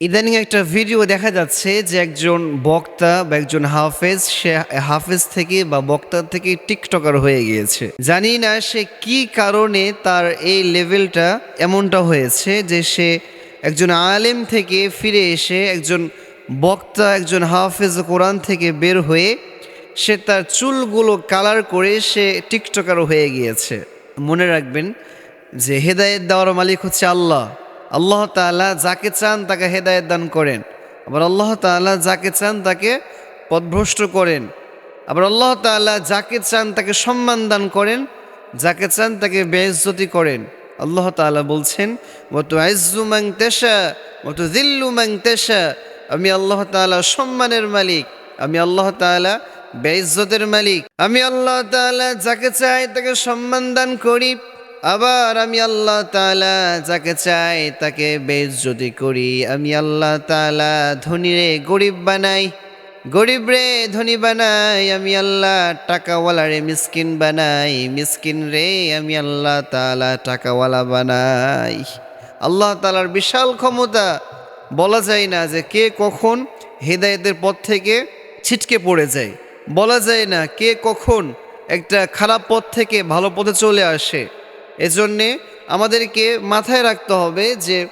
ইদানিং একটা ভিডিও দেখা যাচ্ছে যে একজন বক্তা বা একজন হাফেজ, সে হাফেজ থেকে বা বক্তা থেকে টিকটকার হয়ে গিয়েছে। জানি না সে কি কারণে তার এই লেভেলটা এমনটা হয়েছে যে সে একজন আলেম থেকে ফিরে এসে একজন বক্তা, একজন হাফেজ কোরআন থেকে বের হয়ে সে তার চুলগুলো কালার করে সে টিকটকার হয়ে গিয়েছে। মনে রাখবেন যে হেদায়েত দেওয়ার মালিক হচ্ছে আল্লাহ। আল্লাহ তাআলা যাকে চান তাকে হেদায়েত দান করেন। আবার আল্লাহ তাআলা যাকে চান তাকে পদভ্রষ্ট করেন। আবার আল্লাহ তাআলা যাকে চান তাকে সম্মান দান করেন, যাকে চান তাকে বেইজ্জতি করেন। আল্লাহ তাআলা বলছেন মতো আইজু মাং তেশা মতো দিল্লু তেশা। আমি আল্লাহ তাআলা সম্মানের মালিক, আমি আল্লাহ তাআলা বেইজ্জতের মালিক। আমি আল্লাহ তাআলা যাকে চাই তাকে সম্মান দান করি। আবার আমি আল্লাহ তালা যাকে চাই তাকে বেইজ্জতি করি, আমি আল্লাহ তালা ধনী রে গরিব বানাই গরিব রে ধনী বানাই, আমি আল্লাহ টাকাওয়ালা রে মিসকিন বানাই মিসকিন রে আমি আল্লাহ তালা টাকাওয়ালা বানাই। আল্লাহ তালার বিশাল ক্ষমতা, বলা যায় না যে কে কখন হেদায়েতের পথ থেকে ছিটকে পড়ে যায়, বলা যায় না কে কখন একটা খারাপ পথ থেকে ভালো পথে চলে আসে। এজন্যে আমাদেরকে মাথায় রাখতে হবে যে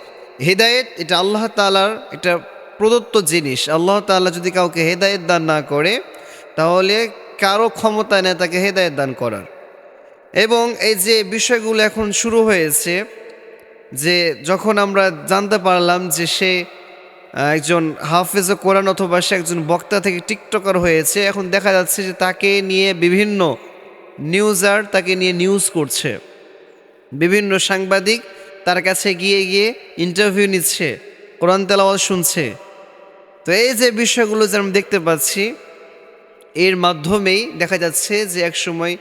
হেদায়েত এটা আল্লাহ তালার এটা প্রদত্ত জিনিস। আল্লাহ তাআলা যদি কাউকে হেদায়েত দান না করে, তাহলে কারও ক্ষমতা নেই তাকে হেদায়েত দান করার। এবং এই যে বিষয়গুলো এখন শুরু হয়েছে, যে যখন আমরা জানতে পারলাম যে সে একজন হাফেজ কোরআন অথবা সে একজন বক্তা থেকে টিকটকার হয়েছে, এখন দেখা যাচ্ছে যে তাকে নিয়ে বিভিন্ন নিউজার তাকে নিয়ে নিউজ করছে। বিভিন্ন সাংবাদিক তার কাছে গিয়ে গিয়ে ইন্টারভিউ নিচ্ছে, কোরআন তেলাওয়াত শুনছে। তো এই যে বিষয়গুলো যে আমরা দেখতে পাচ্ছি, এর মাধ্যমেই দেখা যাচ্ছে যে এক সময়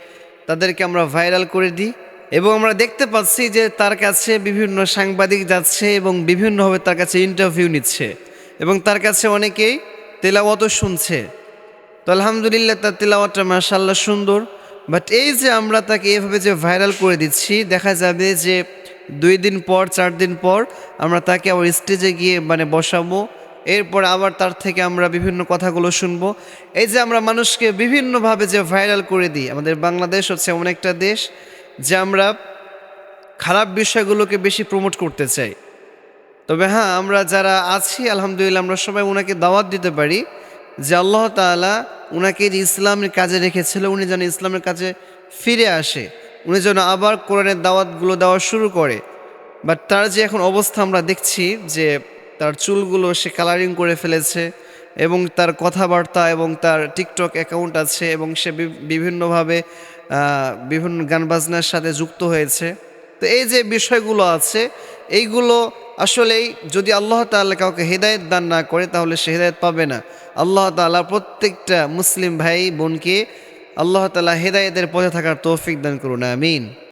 তাদেরকে আমরা ভাইরাল করে দিই এবং আমরা দেখতে পাচ্ছি যে তার কাছে বিভিন্ন সাংবাদিক যাচ্ছে এবং বিভিন্নভাবে তার কাছে ইন্টারভিউ নিচ্ছে এবং তার কাছে অনেকেই তেলাওয়াতও শুনছে। তো আলহামদুলিল্লাহ তার তেলাওয়াতটা মাশাল্লাহ সুন্দর। বাট এই যে আমরা তাকে এভাবে যে ভাইরাল করে দিচ্ছি, দেখা যাবে যে দুই দিন পর, চার দিন পর আমরা তাকে আবার স্টেজে গিয়ে মানে বসাবো। এরপর আবার তার থেকে আমরা বিভিন্ন কথাগুলো শুনব। এই যে আমরা মানুষকে বিভিন্নভাবে যে ভাইরাল করে দিই, আমাদের বাংলাদেশ হচ্ছে এমন একটা দেশ যে আমরা খারাপ বিষয়গুলোকে বেশি প্রমোট করতে চাই। তবে হ্যাঁ আমরা যারা আছি, আলহামদুলিল্লাহ আমরা সবাই ওনাকে দাওয়াত দিতে পারি যে আল্লাহ তাআলা ওনাকে যে ইসলামের কাজে রেখেছিল, উনি যেন ইসলামের কাজে ফিরে আসে, উনি যেন আবার কোরআনের দাওয়াতগুলো দেওয়া শুরু করে। বাট তার যে এখন অবস্থা আমরা দেখছি যে তার চুলগুলো সে কালারিং করে ফেলেছে এবং তার কথাবার্তা এবং তার টিকটক অ্যাকাউন্ট আছে এবং সে বিভিন্নভাবে বিভিন্ন গান বাজনার সাথে যুক্ত হয়েছে। তো এই যে বিষয়গুলো আছে, এইগুলো আসলেই যদি আল্লাহ তাআলা কাউকে হেদায়েত দান না করে, তাহলে সে হেদায়েত পাবে না। আল্লাহ তালা প্রত্যেকটা মুসলিম ভাই বোনকে আল্লাহ তালা হেদায়তের পথে থাকার তৌফিক দান করুন, আমিন।